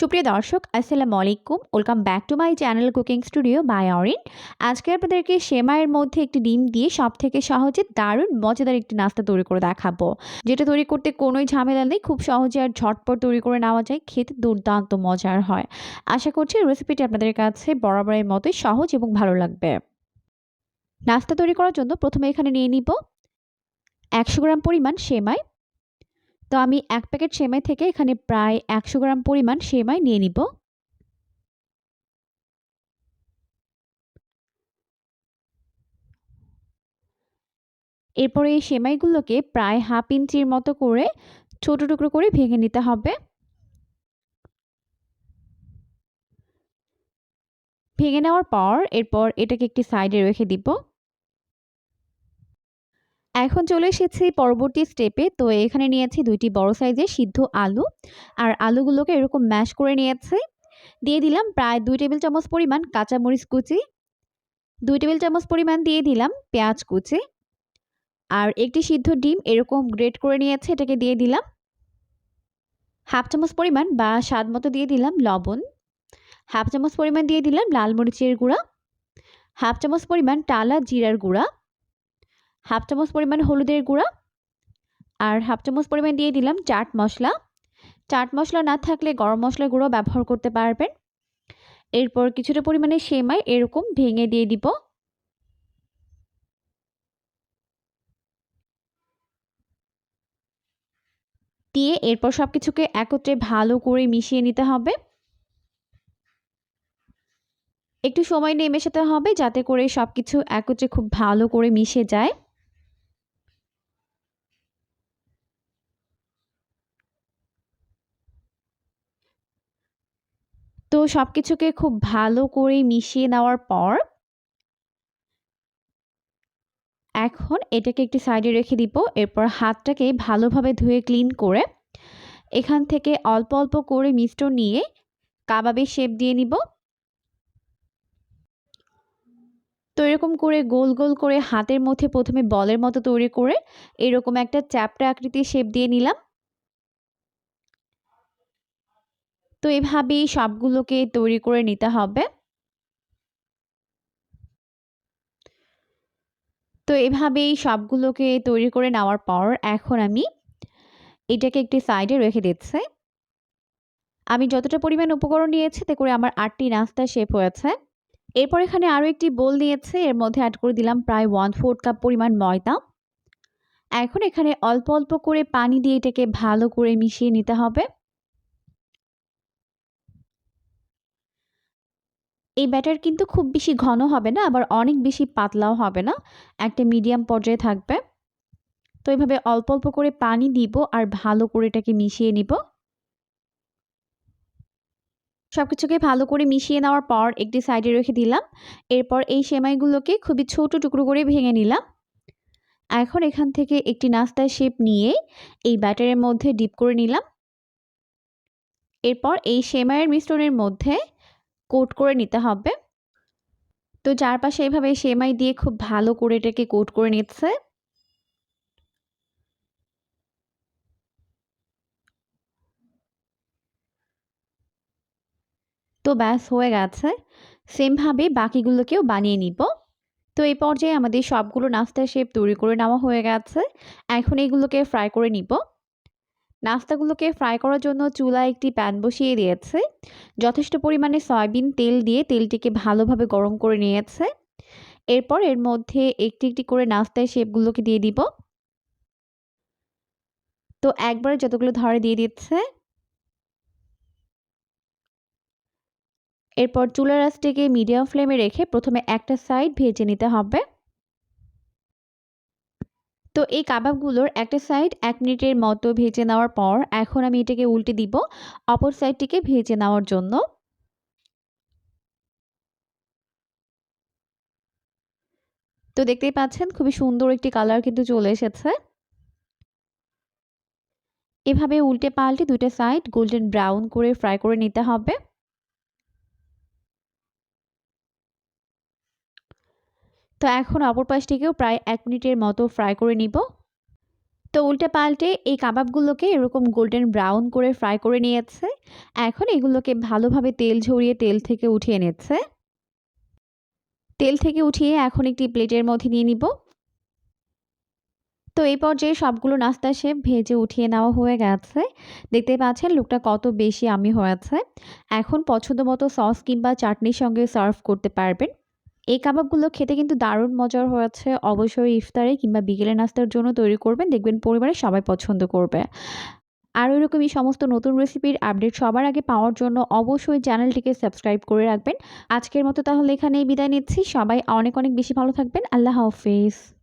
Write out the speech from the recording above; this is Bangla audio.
সুপ্রিয় দর্শক, আসসালামু আলাইকুম। Welcome back to my channel cooking studio by Orin আজকে আপনাদেরকে সেমাইয়ের মধ্যে একটি ডিম দিয়ে সব থেকে সহজে দারুণ, মজাদার একটি নাস্তা তৈরি করে দেখাবো। যেটা তৈরি করতে কোনোই ঝামেলা নেই, খুব সহজে আর ঝটপট তৈরি করে নেওয়া যায়, খেতে দুর্দান্ত মজার হয়। আশা করছি রেসিপিটি আপনাদের কাছে বরাবরের মতোই সহজ এবং ভালো লাগবে। নাস্তা তৈরি করার জন্য প্রথমে এখানে নিয়ে নিব একশো গ্রাম পরিমাণ সেমাই তো আমি এক প্যাকেট সেমাই থেকে এখানে প্রায় একশো গ্রাম পরিমাণ সেমাই নিয়ে নিব। এরপরে এই সেমাইগুলোকে প্রায় হাফ ইঞ্চির মতো করে ছোট টুকরো করে ভেঙে নিতে হবে। ভেঙে নেওয়ার পর এরপর এটাকে একটি সাইডে রেখে দিব। এখন চলে এসেছি পরবর্তী স্টেপে তো এখানে নিয়েছি দুইটি বড় সাইজের সিদ্ধ আলু। আর আলুগুলোকে এরকম ম্যাশ করে নিয়েছি। দিয়ে দিলাম প্রায় দুই টেবিল চামচ পরিমাণ কাঁচামরিচ কুচি। দুই টেবিল চামচ পরিমাণ দিয়ে দিলাম পেঁয়াজ কুচি। আর একটি সিদ্ধ ডিম এরকম গ্রেট করে নিয়েছে, এটাকে দিয়ে দিলাম। হাফ চামচ পরিমাণ বা স্বাদ মতো দিয়ে দিলাম লবণ। হাফ চামচ পরিমাণ দিয়ে দিলাম লাল মরিচের গুঁড়া। হাফ চামচ পরিমাণ টালা জিরার গুঁড়া। হাফ চামচ পরিমাণ হলুদের গুঁড়া আর হাফ চামচ পরিমাণ দিয়ে দিলাম চাট মশলা। চাট মশলা না থাকলে গরম মশলা গুঁড়ো ব্যবহার করতে পারবেন। এরপর কিছুটা পরিমাণে সেমাই এরকম ভেঙে দিয়ে দিব। দিয়ে এরপর সব কিছুকে একত্রে ভালো করে মিশিয়ে নিতে হবে। একটু সময় নিয়ে মেশাতে হবে যাতে করে সব কিছু একত্রে খুব ভালো করে মিশে যায়। তো সব কিছুকে খুব ভালো করে মিশিয়ে নেওয়ার পর এখন এটাকে একটি সাইডে রেখে দিব। এরপর হাতটাকে ভালোভাবে ধুয়ে ক্লিন করে এখান থেকে অল্প অল্প করে মিষ্টন নিয়ে কাবাবের শেপ দিয়ে নিব। তো এরকম করে গোল গোল করে হাতের মধ্যে প্রথমে বলের মতো তৈরি করে এরকম একটা চ্যাপটা আকৃতির শেপ দিয়ে নিলাম। তো এভাবেই সবগুলোকে তৈরি করে নিতে হবে। তো এভাবেই সবগুলোকে তৈরি করে নেওয়ার পর এখন আমি এটাকে একটি সাইডে রেখে দিচ্ছি। আমি যতটা পরিমাণ উপকরণ নিয়েছি তে করে আমার আটটি নাস্তা শেপ হয়েছে। এরপর এখানে আরও একটি বোল নিয়েছে, এর মধ্যে অ্যাড করে দিলাম প্রায় ওয়ান ফোর্থ কাপ পরিমাণ ময়দা। এখন এখানে অল্প অল্প করে পানি দিয়ে এটাকে ভালো করে মিশিয়ে নিতে হবে। এই ব্যাটার কিন্তু খুব বেশি ঘন হবে না, আবার অনেক বেশি পাতলাও হবে না, একটা মিডিয়াম পর্যায়ে থাকবে। তো এইভাবে অল্প অল্প করে পানি দিব আর ভালো করে এটাকে মিশিয়ে নিব। সব কিছুকে ভালো করে মিশিয়ে নেওয়ার পর একটি সাইডে রেখে দিলাম। এরপর এই সেমাইগুলোকে খুবই ছোট টুকরো করে ভেঙে নিলাম। এখন এখান থেকে একটি নাস্তার শেপ নিয়ে এই ব্যাটারের মধ্যে ডিপ করে নিলাম। এরপর এই সেমাইয়ের মিশ্রণের মধ্যে কোট করে নিতে হবে। তো চারপাশে এভাবে সেমাই দিয়ে খুব ভালো করে এটাকে কোট করে নিচ্ছে। তো ব্যাস, হয়ে গেছে। সেমভাবে বাকিগুলোকেও বানিয়ে নিব। তো এই পর্যায়ে আমাদের সবগুলো নাস্তা শেপ তৈরি করে নেওয়া হয়ে গেছে। এখন এগুলোকে ফ্রাই করে নিব। নাস্তাগুলোকে ফ্রাই করার জন্য চুলায় একটি প্যান বসিয়ে দিয়েছে। যথেষ্ট পরিমাণে সয়াবিন তেল দিয়ে তেলটিকে ভালোভাবে গরম করে নিয়েছে। এরপর এর মধ্যে একটি একটি করে নাস্তায় শেপগুলোকে দিয়ে দিব। তো একবারে যতগুলো ধরে দিয়ে দিচ্ছে। এরপর চুলার আঁচটিকে মিডিয়াম ফ্লেমে রেখে প্রথমে একটা সাইড ভেজে নিতে হবে। তো এই কাবাবগুলোর একটা সাইড এক মিনিটের মতো ভেজে নেওয়ার পর এখন আমি এটাকে উল্টে দিব, অপর সাইডটিকে ভেজে নেওয়ার জন্য। তো দেখতেই পাচ্ছেন খুবই সুন্দর একটি কালার কিন্তু চলে এসেছে। এভাবে উল্টে পাল্টে দুইটা সাইড গোল্ডেন ব্রাউন করে ফ্রাই করে নিতে হবে। তো এখন অপর পাশটিকেও প্রায় এক মিনিটের মতো ফ্রাই করে নিব। তো উল্টে পাল্টে এই কাবাবগুলোকে এরকম গোল্ডেন ব্রাউন করে ফ্রাই করে নিয়েছে। এখন এগুলোকে ভালোভাবে তেল ঝরিয়ে তেল থেকে উঠিয়ে নিচ্ছে। তেল থেকে উঠিয়ে এখন একটি প্লেটের মধ্যে নিয়ে নিব। তো এই পর্যায়ে সবগুলো নাস্তা সে ভেজে উঠিয়ে নেওয়া হয়ে গেছে। দেখতে পাচ্ছেন লুকটা কত বেশি আমি হয়েছে। এখন পছন্দ মতো সস কিংবা চাটনির সঙ্গে সার্ভ করতে পারবেন। এই কাবাবগুলো খেতে কিন্তু দারুণ মজার হয়েছে অবশ্যই ইফতারে কিংবা বিকেলে নাস্তার জন্য তৈরি করবেন। দেখবেন পরিবারের সবাই পছন্দ করবে। আর এরকমই সমস্ত নতুন রেসিপির আপডেট সবার আগে পাওয়ার জন্য অবশ্যই চ্যানেলটিকে সাবস্ক্রাইব করে রাখবেন। আজকের মতো তাহলে এখানেই বিদায় নিচ্ছি। সবাই অনেক অনেক বেশি ভালো থাকবেন। আল্লাহ হাফিজ।